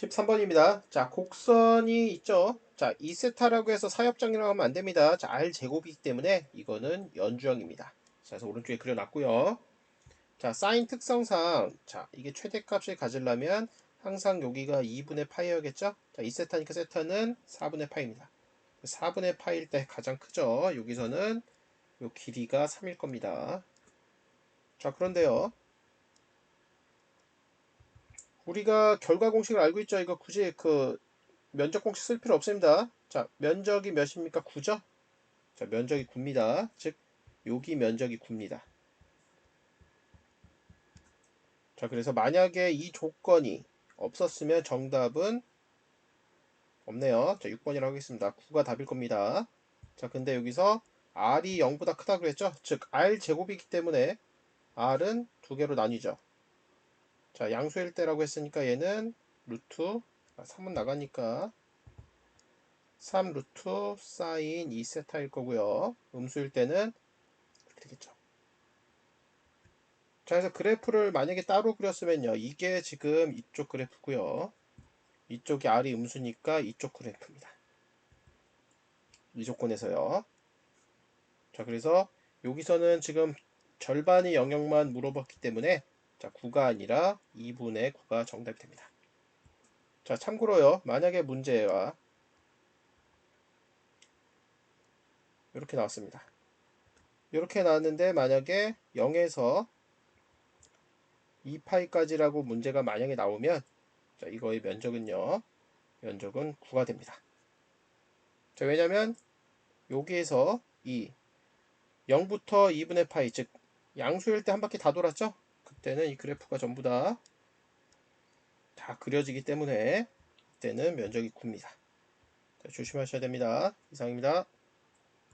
13번입니다. 자, 곡선이 있죠. 자, 2세타라고 해서 사협정이라고 하면 안 됩니다. 자, R 제곱이기 때문에 이거는 연주형입니다. 자, 그래서 오른쪽에 그려놨고요. 자, 사인 특성상 자, 이게 최대값을 가지려면 항상 여기가 2분의 파이어겠죠? 자, 2세타니까 세타는 4분의 파입니다. 4분의 파일 때 가장 크죠. 여기서는 요 길이가 3일 겁니다. 자, 그런데요. 우리가 결과 공식을 알고 있죠. 이거 굳이 그 면적 공식 쓸 필요 없습니다. 자, 면적이 몇입니까? 9죠? 자, 면적이 9입니다. 즉, 여기 면적이 9입니다. 자, 그래서 만약에 이 조건이 없었으면 정답은 없네요. 자, 6번이라고 하겠습니다. 9가 답일 겁니다. 자, 근데 여기서 r이 0보다 크다 그랬죠? 즉, r 제곱이기 때문에 r은 두 개로 나뉘죠. 자, 양수일 때라고 했으니까 얘는 루트, 아, 3은 나가니까 3 루트 사인 2세타일 거고요. 음수일 때는 이렇게 되겠죠. 자, 그래서 그래프를 만약에 따로 그렸으면요. 이게 지금 이쪽 그래프고요. 이쪽이 R이 음수니까 이쪽 그래프입니다. 이 조건에서요. 자, 그래서 여기서는 지금 절반의 영역만 물어봤기 때문에 자, 9가 아니라 2분의 9가 정답이 됩니다. 자, 참고로요. 만약에 문제와 이렇게 나왔습니다. 이렇게 나왔는데 만약에 0에서 2파이까지라고 문제가 만약에 나오면 자, 이거의 면적은요. 면적은 9가 됩니다. 자, 왜냐면 여기에서 이 0부터 2분의 파이 즉 양수일 때 한 바퀴 다 돌았죠? 그때는 이 그래프가 전부 다 다 그려지기 때문에 그때는 면적이 9입니다. 자, 조심하셔야 됩니다. 이상입니다.